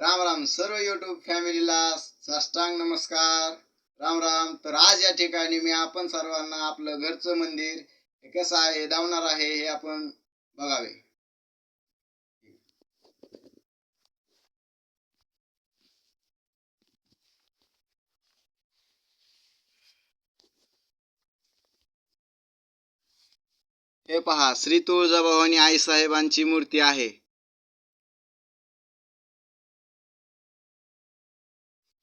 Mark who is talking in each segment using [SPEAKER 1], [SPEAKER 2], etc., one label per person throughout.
[SPEAKER 1] राम राम सर्व यूट्यूब फॅमिलीला साष्टांग नमस्कार. राम राम तर आज या ठिकाणी मी आपण सर्वांना आपलं घरचं मंदिर हे कसं आहे धावणार आहे हे आपण बघावे. हे पहा श्री तुळजाभवानी आईसाहेबांची मूर्ती आहे.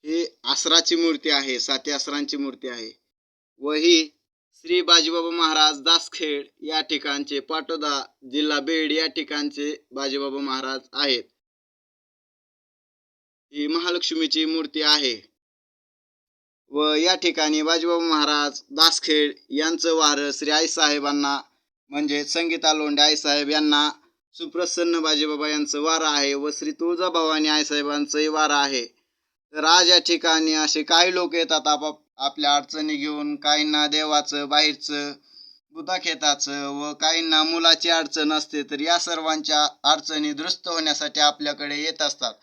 [SPEAKER 1] ही आसराची मूर्ती आहे साती आसरांची मूर्ती आहे. व ही श्री बाजीबाबा महाराज दासखेड या ठिकाणचे पाटोदा जिल्हा बेड या ठिकाणचे बाजीबाबा महाराज आहेत. ही महालक्ष्मीची मूर्ती आहे. व या ठिकाणी बाजीबाबा महाराज दासखेड यांचं वारं श्री आईसाहेबांना म्हणजे संगीता लोंढे आईसाहेब यांना सुप्रसन्न बाजीबाबा यांचं वारं आहे व श्री तुळजाभवानी आईसाहेबांचंही वारं आहे. तर आज या ठिकाणी असे काही लोक येतात आपाप आपल्या अडचणी घेऊन काहींना देवाचं बाहेरचं बुताखेताचं व काहींना मुलाची अडचण असते तर या सर्वांच्या अडचणी दुरुस्त होण्यासाठी आपल्याकडे येत असतात.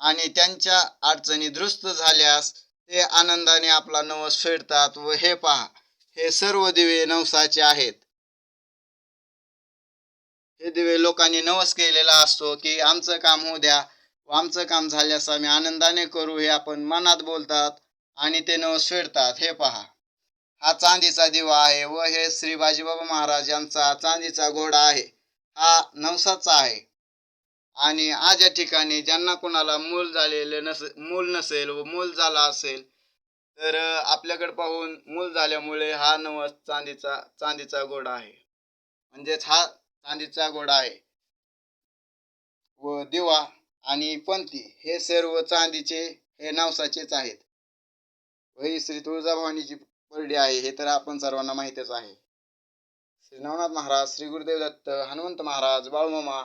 [SPEAKER 1] आणि त्यांच्या अडचणी दुरुस्त झाल्यास ते आनंदाने आपला नवस फेडतात व हे पहा हे सर्व दिवे नवसाचे आहेत. हे दिवे लोकांनी नवस केलेला असतो की आमचं काम होऊ द्या आमचं काम झाल्यास आम्ही आनंदाने करू हे आपण मनात बोलतात आणि ते नवस फेडतात हे पहा. हा चांदीचा दिवा आहे व हे श्री बाजीबाबा महाराज यांचा चांदीचा घोडा आहे. हा नवसाचा आहे. आणि आज या ठिकाणी ज्यांना कोणाला मूल झालेलं नस मूल नसेल व मूल झाला असेल तर आपल्याकडे पाहून मूल झाल्यामुळे हा नवस चांदीचा चांदीचा घोडा आहे. म्हणजेच हा चांदीचा घोडा आहे. व दिवा आणि पंथी हे सर्व चांदीचे हे नवसाचेच आहेत. व ही श्री तुळजाभवानीची परडी आहे हे तर आपण सर्वांना माहितीच आहे. श्री नवनाथ महाराज श्री गुरुदेव दत्त हनुमंत महाराज बाळमामा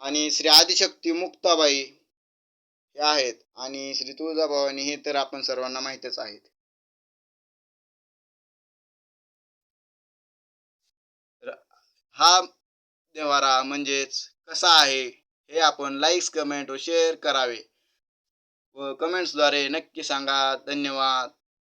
[SPEAKER 1] आणि श्री आदिशक्ती मुक्ताबाई हे आहेत आणि श्री तुळजाभवानी हे तर आपण सर्वांना माहितच आहेत. हा देवारा म्हणजेच कसा आहे? हे आपण लाईक्स कमेंट व शेअर करावे. व कमेंट्सद्वारे नक्की सांगा. धन्यवाद.